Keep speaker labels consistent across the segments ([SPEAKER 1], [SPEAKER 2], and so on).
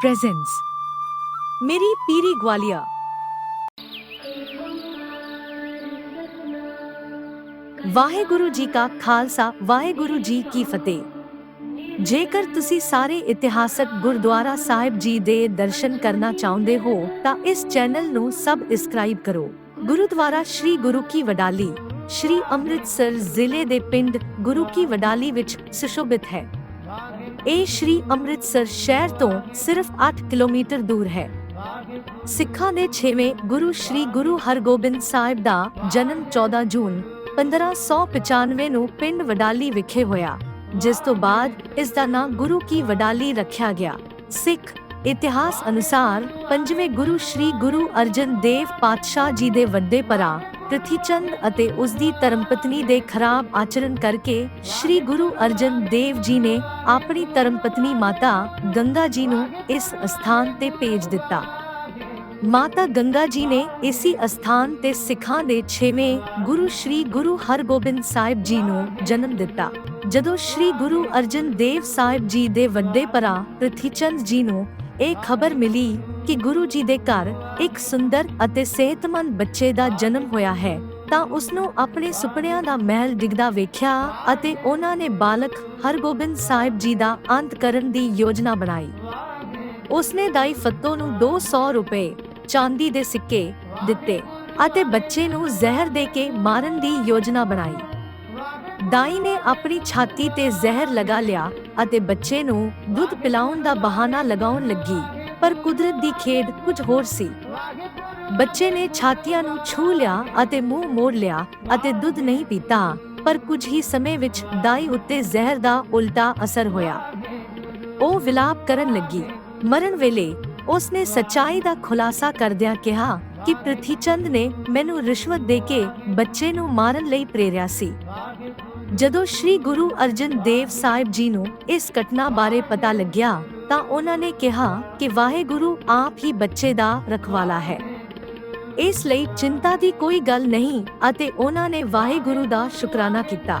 [SPEAKER 1] presents ਮੇਰੀ ਪੀਰੀ ਗਵਾਲੀਆ ਵਾਹਿਗੁਰੂ ਜੀ ਕਾ ਖਾਲਸਾ ਵਾਹਿਗੁਰੂ ਜੀ ਕੀ ਫਤਿਹ ਜੇਕਰ ਤੁਸੀਂ ਸਾਰੇ ਇਤਿਹਾਸਕ ਗੁਰਦੁਆਰਾ ਸਾਹਿਬ ਜੀ ਦੇ ਦਰਸ਼ਨ ਕਰਨਾ ਚਾਹੁੰਦੇ ਹੋ ਤਾਂ ਇਸ ਚੈਨਲ ਨੂੰ ਸਬਸਕ੍ਰਾਈਬ ਕਰੋ ਗੁਰਦੁਆਰਾ ਸ੍ਰੀ ਗੁਰੂ ਕੀ ਵਡਾਲੀ ਸ੍ਰੀ ਅੰਮ੍ਰਿਤਸਰ ਜ਼ਿਲ੍ਹੇ ਦੇ ਪਿੰਡ ਗੁਰੂ ਕੀ ਵਡਾਲੀ ਵਿੱਚ ਸੁਸ਼ੋਭਿਤ ਹੈ ਇਹ ਸ੍ਰੀ ਅੰਮ੍ਰਿਤਸਰ ਸ਼ਹਿਰ ਤੋਂ ਸਿਰਫ 8 ਕਿਲੋਮੀਟਰ ਦੂਰ ਹੈ। ਸਿੱਖਾਂ ਦੇ 6ਵੇਂ ਗੁਰੂ ਸ੍ਰੀ ਗੁਰੂ ਹਰਗੋਬਿੰਦ ਸਾਹਿਬ ਦਾ ਜਨਮ 14 ਜੂਨ 1595 ਨੂੰ ਪਿੰਡ ਵਡਾਲੀ ਵਿਖੇ ਹੋਇਆ, ਜਿਸ ਤੋਂ ਬਾਅਦ ਇਸ ਦਾ ਨਾਂ ਗੁਰੂ ਕੀ ਵਡਾਲੀ ਰੱਖਿਆ ਗਿਆ। ਸਿੱਖ ਇਤਿਹਾਸ ਅਨੁਸਾਰ ਪੰਜਵੇਂ ਗੁਰੂ ਸ੍ਰੀ ਗੁਰੂ ਅਰਜਨ ਦੇਵ ਪਾਤਸ਼ਾਹ ਜੀ ਦੇ ਵੱਡੇ ਭਰਾ ਪ੍ਰਿਥੀਚੰਦ ਅਤੇ ਉਸ ਦੀ ਧਰਮਪਤਨੀ ਦੇ ਖਰਾਬ ਆਚਰਣ ਕਰਕੇ ਸ੍ਰੀ ਗੁਰੂ ਅਰਜਨ ਦੇਵ ਜੀ ਨੇ ਆਪਣੀ ਧਰਮਪਤਨੀ ਮਾਤਾ ਗੰਗਾ ਜੀ ਨੂੰ ਇਸ ਸਥਾਨ ਤੇ ਭੇਜ ਦਿੱਤਾ। ਮਾਤਾ ਗੰਗਾ ਜੀ ਨੇ ਇਸੇ ਅਸਥਾਨ ਤੇ ਸਿੱਖਾਂ ਦੇ 6ਵੇਂ ਗੁਰੂ ਸ੍ਰੀ ਗੁਰੂ ਹਰਗੋਬਿੰਦ ਸਾਹਿਬ ਜੀ ਨੂੰ ਜਨਮ ਦਿੱਤਾ। ਜਦੋਂ ਸ੍ਰੀ ਗੁਰੂ ਅਰਜਨ ਦੇਵ ਸਾਹਿਬ ਜੀ ਦੇ ਵੱਡੇ ਭਰਾ ਪ੍ਰਿਥੀਚੰਦ ਜੀ ਨੂੰ ਇਹ ਖਬਰ ਮਿਲੀ ਕਿ ਗੁਰੂ ਜੀ ਦੇ ਘਰ ਇੱਕ ਸੁੰਦਰ ਅਤੇ ਸਿਹਤਮੰਦ ਬੱਚੇ ਦਾ ਜਨਮ ਹੋਇਆ ਹੈ। ਤਾਂ ਉਸ ਨੂੰ ਆਪਣੇ ਸੁਪਨਿਆਂ ਦਾ ਮਹਿਲ ਡਿੱਗਦਾ ਵੇਖਿਆ ਅਤੇ ਉਹਨਾਂ ਨੇ ਬਾਲਕ ਹਰਗੋਬਿੰਦ ਸਾਹਿਬ ਜੀ ਦਾ ਅੰਤ ਕਰਨ ਦੀ ਯੋਜਨਾ ਬਣਾਈ। ਉਸਨੇ ਦਾਈ ਫੱਤੋ ਨੂੰ 200 ਰੁਪਏ ਚਾਂਦੀ ਦੇ ਸਿੱਕੇ ਦਿੱਤੇ ਅਤੇ ਬੱਚੇ ਨੂੰ ਜ਼ਹਿਰ ਦੇ ਕੇ ਮਾਰਨ ਦੀ ਯੋਜਨਾ ਬਣਾਈ। ਦਾਈ ਨੇ ਆਪਣੀ ਛਾਤੀ ਤੇ ਜ਼ਹਿਰ ਲਗਾ ਲਿਆ ਅਤੇ ਬੱਚੇ ਨੂੰ ਦੁੱਧ ਪਿਲਾਉਣ ਦਾ ਬਹਾਨਾ ਲਗਾਉਣ ਲੱਗੀ, ਪਰ ਕੁਦਰਤ ਦੀ ਖੇਡ ਕੁਝ ਹੋਰ ਸੀ। ਬੱਚੇ ਨੇ ਛਾਤੀਆਂ ਨੂੰ ਛੂ ਲਿਆ ਅਤੇ ਮੂੰਹ ਮੋੜ ਲਿਆ ਅਤੇ ਦੁੱਧ ਨਹੀਂ ਪੀਤਾ, ਪਰ ਕੁਝ ਹੀ ਸਮੇਂ ਵਿੱਚ ਦਾਈ ਉੱਤੇ ਜ਼ਹਿਰ ਦਾ ਉਲਟਾ ਅਸਰ ਹੋਇਆ। ਉਹ ਵਿਲਾਪ ਕਰਨ ਲੱਗੀ। ਮਰਨ ਵੇਲੇ ਉਸਨੇ ਸਚਾਈ ਦਾ ਖੁਲਾਸਾ ਕਰਦਿਆਂ ਕਿਹਾ ਕਿ ਪ੍ਰਿਥੀਚੰਦ ਨੇ ਮੈਨੂੰ ਰਿਸ਼ਵਤ ਦੇ ਕੇ ਬੱਚੇ ਨੂੰ ਮਾਰਨ ਲਈ ਪ੍ਰੇਰਿਆ ਸੀ। ਜਦੋਂ ਸ੍ਰੀ ਗੁਰੂ ਅਰਜਨ ਦੇਵ ਸਾਹਿਬ ਜੀ ਨੂੰ ਇਸ ਘਟਨਾ ਬਾਰੇ ਪਤਾ ਲੱਗਿਆ, ਤਾਂ ਉਹਨਾਂ ਨੇ ਕਿਹਾ ਕਿ ਵਾਹਿਗੁਰੂ ਆਪ ਹੀ ਬੱਚੇ ਦਾ ਰਖਵਾਲਾ ਹੈ। ਇਸ ਲਈ ਚਿੰਤਾ ਦੀ ਕੋਈ ਗੱਲ ਨਹੀਂ ਅਤੇ ਉਹਨਾਂ ਨੇ ਵਾਹਿਗੁਰੂ ਦਾ ਸ਼ੁਕਰਾਨਾ ਕੀਤਾ।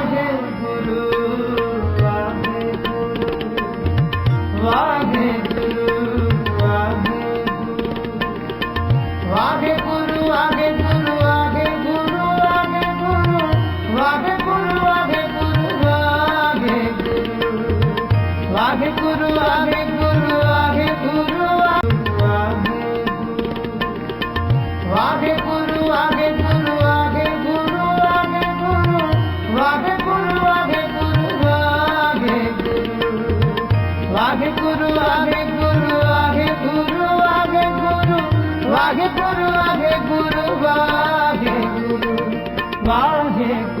[SPEAKER 2] 八年。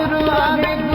[SPEAKER 2] Yavru Ahmet